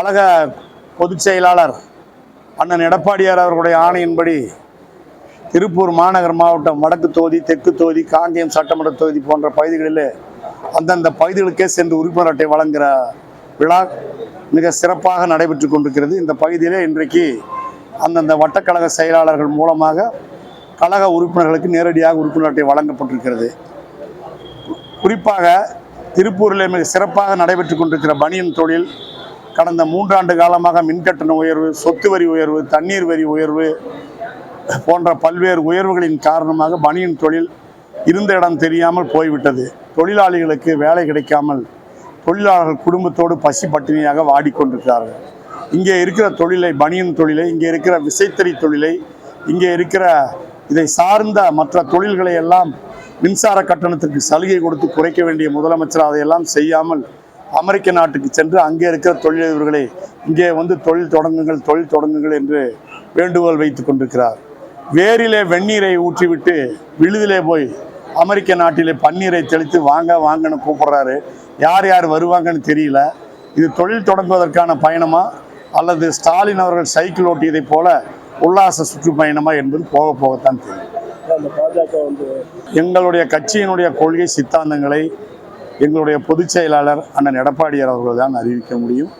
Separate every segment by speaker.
Speaker 1: கழக பொதுச் செயலாளர் அண்ணன் எடப்பாடியார் அவர்களுடைய ஆணையின்படி திருப்பூர் மாநகர் மாவட்டம் வடக்கு தொகுதி தெற்கு தொகுதி காங்கேயம் சட்டமன்ற தொகுதி போன்ற பகுதிகளில் அந்தந்த பகுதிகளுக்கே சென்று உறுப்பினர் அட்டை வழங்குகிற விழா மிக சிறப்பாக நடைபெற்று கொண்டிருக்கிறது. இந்த பகுதியிலே இன்றைக்கு அந்தந்த வட்டக்கழக செயலாளர்கள் மூலமாக கழக உறுப்பினர்களுக்கு நேரடியாக உறுப்பினர் அட்டை வழங்கப்பட்டிருக்கிறது. குறிப்பாக திருப்பூரில் மிக சிறப்பாக நடைபெற்று கொண்டிருக்கிற பனியன் தொழில் கடந்த மூன்றாண்டு காலமாக மின்கட்டண உயர்வு சொத்து வரி உயர்வு தண்ணீர் வரி உயர்வு போன்ற பல்வேறு உயர்வுகளின் காரணமாக பனியன் தொழில் இருந்த இடம் தெரியாமல் போய்விட்டது. தொழிலாளிகளுக்கு வேலை கிடைக்காமல் தொழிலாளர்கள் குடும்பத்தோடு பசி பட்டினியாக வாடிக்கொண்டிருக்கிறார்கள். இங்கே இருக்கிற தொழிலை பனியன் தொழிலை இங்கே இருக்கிற விசைத்தறி தொழிலை இங்கே இருக்கிற இதை சார்ந்த மற்ற தொழில்களை எல்லாம் மின்சார கட்டணத்திற்கு சலுகை கொடுத்து குறைக்க வேண்டிய முதலமைச்சர் அதையெல்லாம் செய்யாமல் அமெரிக்க நாட்டுக்கு சென்று அங்கே இருக்கிற தொழிலதிபர்களை இங்கே வந்து தொழில் தொடங்குங்கள் தொழில் தொடங்குங்கள் என்று வேண்டுகோள் வைத்து கொண்டிருக்கிறார். வேரிலே வெந்நீரை ஊற்றிவிட்டு விழுதிலே போய் அமெரிக்க நாட்டிலே பன்னீரை தெளித்து வாங்க வாங்கன்னு கூப்பிடுறாரு. யார் யார் வருவாங்கன்னு தெரியல. இது தொழில் தொடங்குவதற்கான பயணமா? அல்லது ஸ்டாலின் அவர்கள் சைக்கிள் ஓட்டியதைப் போல உல்லாச சுற்றுப்பயணமா என்பது போக போகத்தான் தெரியும்.
Speaker 2: வந்து
Speaker 1: எங்களுடைய கட்சியினுடைய கொள்கை சித்தாந்தங்களை எங்களுடைய பொதுச் செயலாளர் அண்ணன் எடப்பாடியார் அவர்கள் தான் அறிவிக்க முடியும்.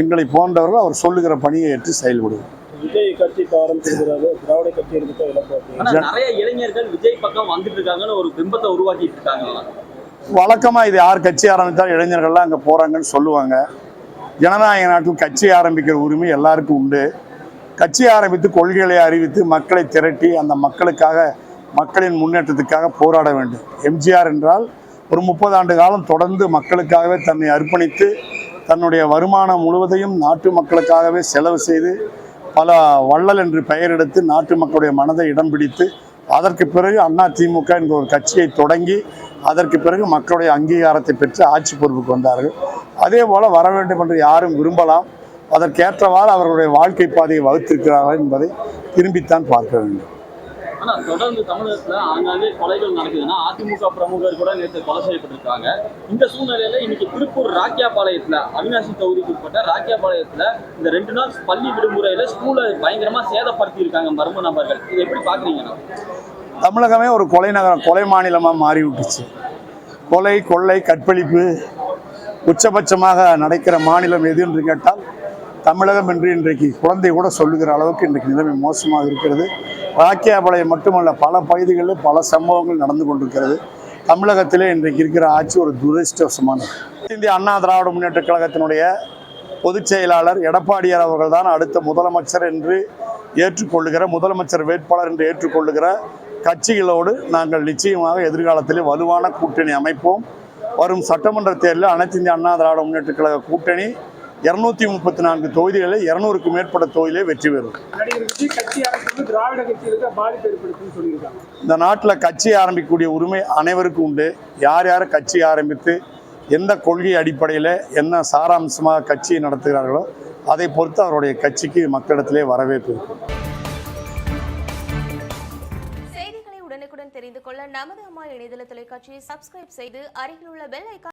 Speaker 1: எங்களை போன்றவர்கள் அவர் சொல்லுகிற பணியை ஏற்று செயல்படுவோம்.
Speaker 2: விஜய் கட்சி இப்ப ஆரம்பிச்சிருக்கிறாரு. திராவிட கட்சி இருக்கட்டும் இளம்
Speaker 3: ஆனா நிறைய இளைஞர்கள் விஜய் பக்கம் வந்துட்டு இருக்காங்கன்னு ஒரு பிம்பத்தை உருவாக்கிட்டு இருக்காங்க.
Speaker 1: வழக்கமாக இது யார் கட்சி ஆரம்பித்தால் இளைஞர்கள்லாம் அங்கே போகிறாங்கன்னு சொல்லுவாங்க. ஜனநாயக நாட்டில் கட்சி ஆரம்பிக்கிற உரிமை எல்லாருக்கும் உண்டு. கட்சி ஆரம்பித்து கொள்கைகளை அறிவித்து மக்களை திரட்டி அந்த மக்களுக்காக மக்களின் முன்னேற்றத்துக்காக போராட வேண்டும். எம்ஜிஆர் என்றால் ஒரு முப்பது ஆண்டு காலம் தொடர்ந்து மக்களுக்காகவே தன்னை அர்ப்பணித்து தன்னுடைய வருமானம் முழுவதையும் நாட்டு மக்களுக்காகவே செலவு செய்து பல வள்ளல் என்று பெயர் எடுத்து நாட்டு மக்களுடைய மனதை இடம் பிடித்து அதற்கு பிறகு அண்ணா திமுக என்ற ஒரு கட்சியை தொடங்கி அதற்கு பிறகு மக்களுடைய அங்கீகாரத்தை பெற்று ஆட்சி பொறுப்புக்கு வந்தார்கள். அதே போல் வர வேண்டும் என்று யாரும் விரும்பலாம். அதற்கேற்றவாறு அவர்களுடைய வாழ்க்கை பாதையை வகுத்திருக்கிறார்கள் என்பதை திரும்பித்தான் பார்க்க வேண்டும்.
Speaker 3: ஆனா தொடர்ந்து தமிழகத்துல ஆங்காங்கே கொலைகள் நடக்குதுன்னா அதிமுக பிரமுகர் கூட நேற்று கொலை செய்யப்பட்டிருக்காங்க. இந்த சூழ்நிலையில இன்னைக்கு திருப்பூர் ராக்கியாபாளையத்துல அவினாசி தொகுதிக்கு உட்பட்ட ராக்கியாபாளையத்துல இந்த ரெண்டு நாள் பள்ளி விடுமுறையில ஸ்கூலை பயங்கரமா சேதப்படுத்தி இருக்காங்க மர்ம நபர்கள். இது எப்படி பாக்குறீங்கண்ணா
Speaker 1: தமிழகமே ஒரு கொலை நகரம் கொலை மாநிலமாக மாறி விட்டுச்சு கொலை கொள்ளை கற்பழிப்பு உச்சபட்சமாக நடக்கிற மாநிலம் எது என்று கேட்டால் தமிழகம் என்று இன்றைக்கு குழந்தை கூட சொல்லுகிற அளவுக்கு இன்றைக்கு நிலைமை மோசமாக இருக்கிறது. வாக்கியாபாளையம் மட்டுமல்ல பல பகுதிகளில் பல சம்பவங்கள் நடந்து கொண்டிருக்கிறது. தமிழகத்திலே இன்றைக்கு இருக்கிற ஆட்சி ஒரு துரதிருஷ்டவசமானது. இந்திய அண்ணா திராவிட முன்னேற்ற கழகத்தினுடைய பொதுச் செயலாளர் எடப்பாடியார் அவர்கள் தான் அடுத்த முதலமைச்சர் என்று ஏற்றுக்கொள்ளுகிற முதலமைச்சர் வேட்பாளர் என்று ஏற்றுக்கொள்ளுகிற கட்சிகளோடு நாங்கள் நிச்சயமாக எதிர்காலத்திலே வலுவான கூட்டணி அமைப்போம். வரும் சட்டமன்ற தேர்தலில் அனைத்து இந்திய அண்ணா திராவிட முன்னேற்ற கழக கூட்டணி இருநூத்தி முப்பத்தி நான்கு தொகுதிகளில் இருநூறுக்கும் மேற்பட்ட தொகுதியிலே வெற்றி பெறும். இந்த நாட்டில் கட்சி ஆரம்பிக்கக்கூடிய உரிமை அனைவருக்கும் உண்டு. யார் யார் கட்சி ஆரம்பித்து எந்த கொள்கை அடிப்படையில் என்ன சாராம்சமாக கட்சியை நடத்துகிறார்களோ அதை பொறுத்து அவருடைய கட்சிக்கு மக்களிடத்திலே வரவேற்பு இருக்கும்.
Speaker 4: செய்திகளை உடனுக்குடன் தெரிந்து கொள்ள நமது அம்மா இணையதள தொலைக்காட்சியை சப்ஸ்கிரைப் செய்து அருகில் உள்ள பெல் ஐக்கான்